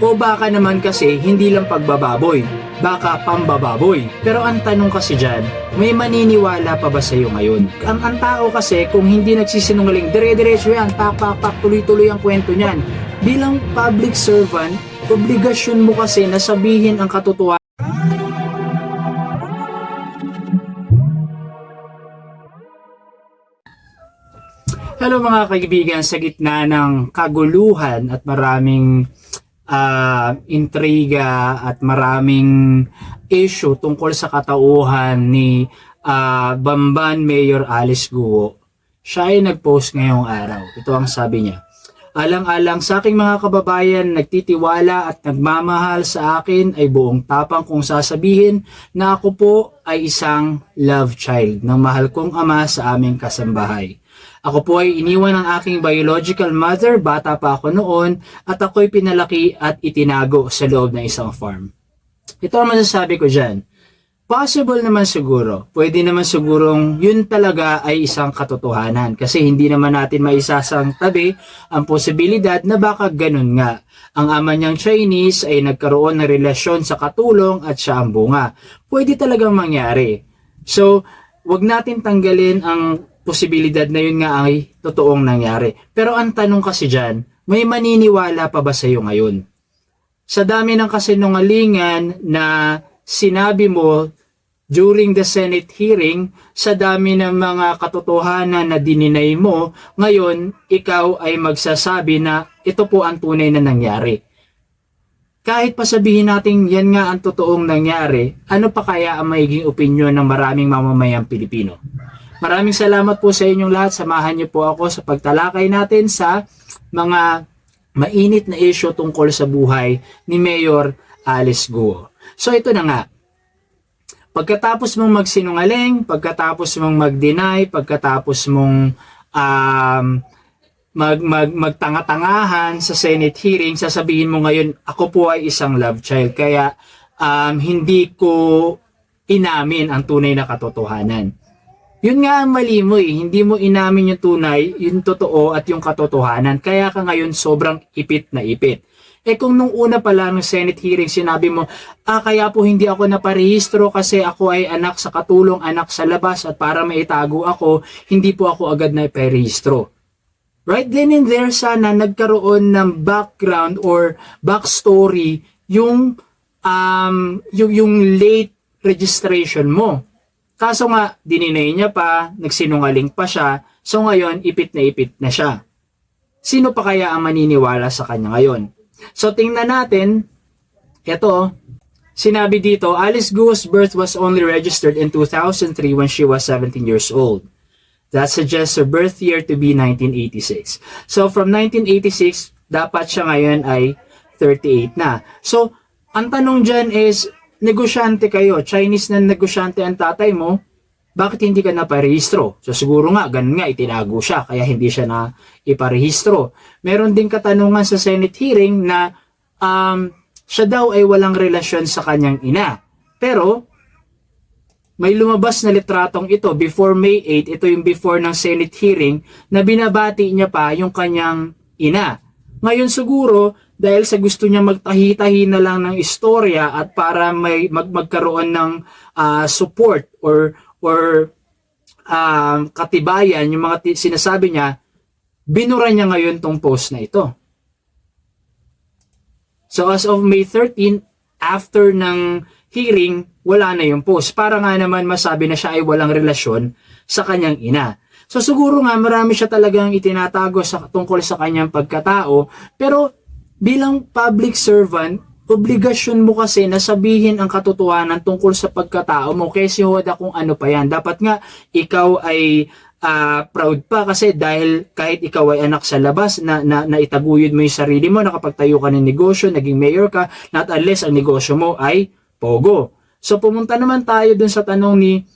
O baka naman kasi hindi lang pagbababoy, baka pambababoy. Pero ang tanong kasi dyan, may maniniwala pa ba sa'yo ngayon? Ang, ang tao kasi kung hindi nagsisinungaling, dire-diretso yan, pak pak pak, tuloy-tuloy ang kwento niyan. Bilang public servant, obligasyon mo kasi na sabihin ang katotohanan Hello mga kaibigan, sa gitna ng kaguluhan at maraming ah, intriga at maraming issue tungkol sa katauhan ni ah, Bamban Mayor Alice Guo, siya ay nag-post ngayong araw. Ito ang sabi niya. Alang-alang sa aking mga kababayan, nagtitiwala at nagmamahal sa akin ay buong tapang kong sasabihin na ako po ay isang love child ng mahal kong ama sa aming kasambahay. Ako po ay iniwan ng aking biological mother, bata pa ako noon, at ako'y pinalaki at itinago sa loob ng isang farm. Ito ang masasabi ko dyan. Possible naman siguro. Pwede naman sigurong yun talaga ay isang katotohanan. Kasi hindi naman natin maisasang tabi ang posibilidad na baka ganun nga. Ang ama niyang Chinese ay nagkaroon ng relasyon sa katulong at siya ang bunga. Pwede talagang mangyari. So, wag natin tanggalin ang posibilidad na yun nga ay totoong nangyari. Pero ang tanong kasi dyan, may maniniwala pa ba sa'yo ngayon? Sa dami ng kasinungalingan na sinabi mo during the Senate hearing, sa dami ng mga katotohanan na dininay mo, ngayon ikaw ay magsasabi na ito po ang tunay na nangyari. Kahit pa sabihin natin yan nga ang totoong nangyari, ano pa kaya ang magiging opinyon ng maraming mamamayang Pilipino? Maraming salamat po sa inyong lahat. Samahan niyo po ako sa pagtalakay natin sa mga mainit na issue tungkol sa buhay ni Mayor Alice Guo. So ito na nga. Pagkatapos mong magsinungaling, pagkatapos mong mag-deny, pagkatapos mong um, mag, mag, magtanga-tangahan sa Senate hearing, sasabihin mo ngayon, ako po ay isang love child. Kaya um, hindi ko inamin ang tunay na katotohanan. Yun nga ang mali mo eh. Hindi mo inamin yung tunay, yung totoo at yung katotohanan. Kaya ka ngayon sobrang ipit na ipit. Eh kung nung una pa lang ng Senate hearing sinabi mo, ah kaya po hindi ako naparehistro kasi ako ay anak sa katulong, anak sa labas at para maitago ako, hindi po ako agad na iparehistro. Right then and there sana nagkaroon ng background or backstory yung um, yung, yung late registration mo. Kaso nga, dininay niya pa, nagsinungaling pa siya, so ngayon, ipit na ipit na siya. Sino pa kaya ang maniniwala sa kanya ngayon? So tingnan natin, ito, sinabi dito, Alice Guo's birth was only registered in 2003 when she was 17 years old. That suggests her birth year to be 1986. So from 1986, dapat siya ngayon ay 38 na. So, ang tanong dyan is, negosyante kayo, Chinese na negosyante ang tatay mo, bakit hindi ka naparehistro? So siguro nga, ganun nga, itinago siya, kaya hindi siya na iparehistro. Meron din katanungan sa Senate hearing na um, siya daw ay walang relasyon sa kanyang ina. Pero, may lumabas na litratong ito before May 8, ito yung before ng Senate hearing, na binabati niya pa yung kanyang ina. Ngayon siguro, dahil sa gusto niya magtahi-tahi na lang ng istorya at para may mag magkaroon ng ah, support or or um, katibayan yung mga sinasabi niya, binura niya ngayon tong post na ito. So as of May 13, after ng hearing, wala na yung post. Para nga naman masabi na siya ay walang relasyon sa kanyang ina. So siguro nga marami siya talagang itinatago sa tungkol sa kanyang pagkatao, pero bilang public servant, obligasyon mo kasi na sabihin ang katotohanan tungkol sa pagkatao mo kasi hoda kung ano pa yan. Dapat nga ikaw ay ah, proud pa kasi dahil kahit ikaw ay anak sa labas na, na, na itaguyod mo yung sarili mo, nakapagtayo ka ng negosyo, naging mayor ka, not unless ang negosyo mo ay pogo. So pumunta naman tayo dun sa tanong ni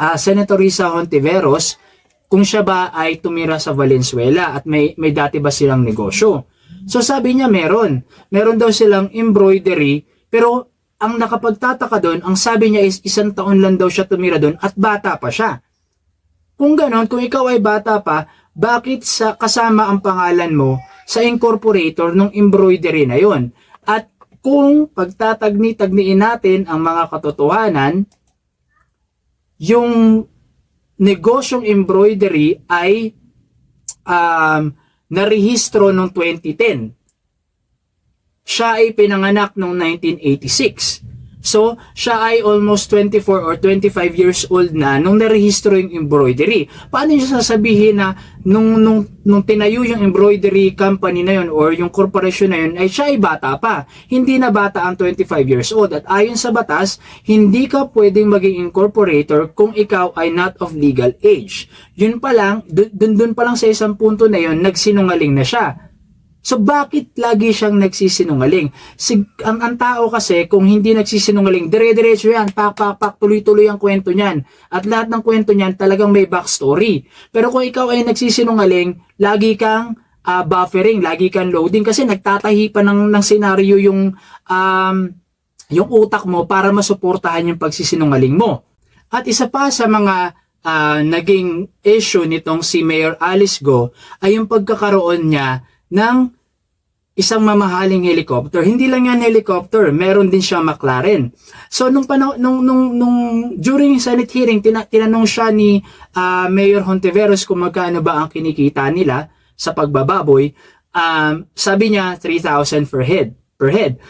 ah, Senator Risa Hontiveros kung siya ba ay tumira sa Valenzuela at may, may dati ba silang negosyo. So sabi niya meron. Meron daw silang embroidery pero ang nakapagtataka doon, ang sabi niya is isang taon lang daw siya tumira doon at bata pa siya. Kung ganon, kung ikaw ay bata pa, bakit sa kasama ang pangalan mo sa incorporator ng embroidery na yon? At kung pagtatagni-tagniin natin ang mga katotohanan, yung negosyong embroidery ay um, narehistro noong 2010. Siya ay pinanganak noong 1986. So, siya ay almost 24 or 25 years old na nung narehistro yung embroidery. Paano niya sasabihin na nung, nung, nung tinayo yung embroidery company na yun or yung corporation na yun ay siya ay bata pa. Hindi na bata ang 25 years old. At ayon sa batas, hindi ka pwedeng maging incorporator kung ikaw ay not of legal age. Yun pa lang, dun, dun pa lang sa isang punto na yun, nagsinungaling na siya. So bakit lagi siyang nagsisinungaling? Sig ang, ang tao kasi kung hindi nagsisinungaling, dire-diretso yan, pak pak pak tuloy-tuloy ang kwento niyan. At lahat ng kwento niyan talagang may backstory. Pero kung ikaw ay nagsisinungaling, lagi kang ah, buffering, lagi kang loading kasi nagtatahi pa ng ng senaryo yung um, yung utak mo para masuportahan yung pagsisinungaling mo. At isa pa sa mga ah, naging issue nitong si Mayor Alice Go ay yung pagkakaroon niya ng isang mamahaling helicopter. Hindi lang yan helicopter, meron din siya McLaren. So nung panahon nung nung nung during Senate hearing tina, tinanong siya ni ah, Mayor Hontiveros kung magkano ba ang kinikita nila sa pagbababoy. Um, sabi niya 3,000 per head per head.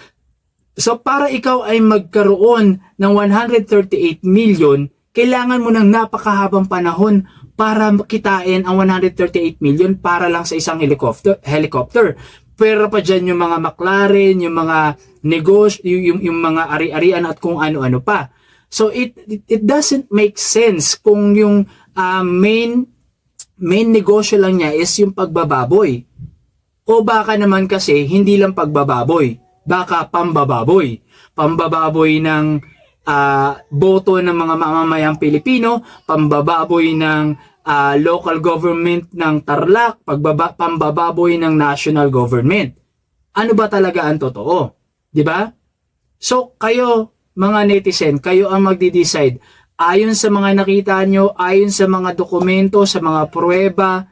So para ikaw ay magkaroon ng 138 million, kailangan mo ng napakahabang panahon para kitain ang 138 million para lang sa isang helicopter. helicopter. Pero pa dyan yung mga McLaren, yung mga negosyo, yung, yung mga ari-arian at kung ano-ano pa. So it, it, it doesn't make sense kung yung ah, main main negosyo lang niya is yung pagbababoy. O baka naman kasi hindi lang pagbababoy, baka pambababoy. Pambababoy ng ah, boto ng mga mamamayang Pilipino, pambababoy ng ah, local government ng Tarlac, pagbaba, pambababoy ng national government. Ano ba talaga ang totoo? 'Di ba? So kayo mga netizen, kayo ang magdi-decide ayon sa mga nakita nyo, ayon sa mga dokumento, sa mga pruweba,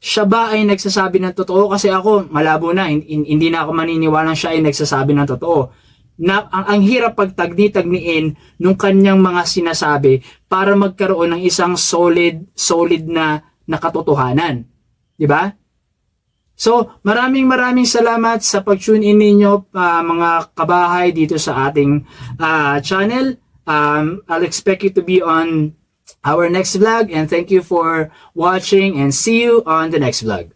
siya ba ay nagsasabi ng totoo? Kasi ako, malabo na, hin- hin- hindi na ako maniniwala siya ay nagsasabi ng totoo. Na, ang, ang hirap pagtagni-tagniin nung kanyang mga sinasabi para magkaroon ng isang solid, solid na, na katotohanan. Di ba? So, maraming maraming salamat sa pag-tune in ninyo ah, mga kabahay dito sa ating ah, channel. Um, I'll expect you to be on our next vlog and thank you for watching and see you on the next vlog.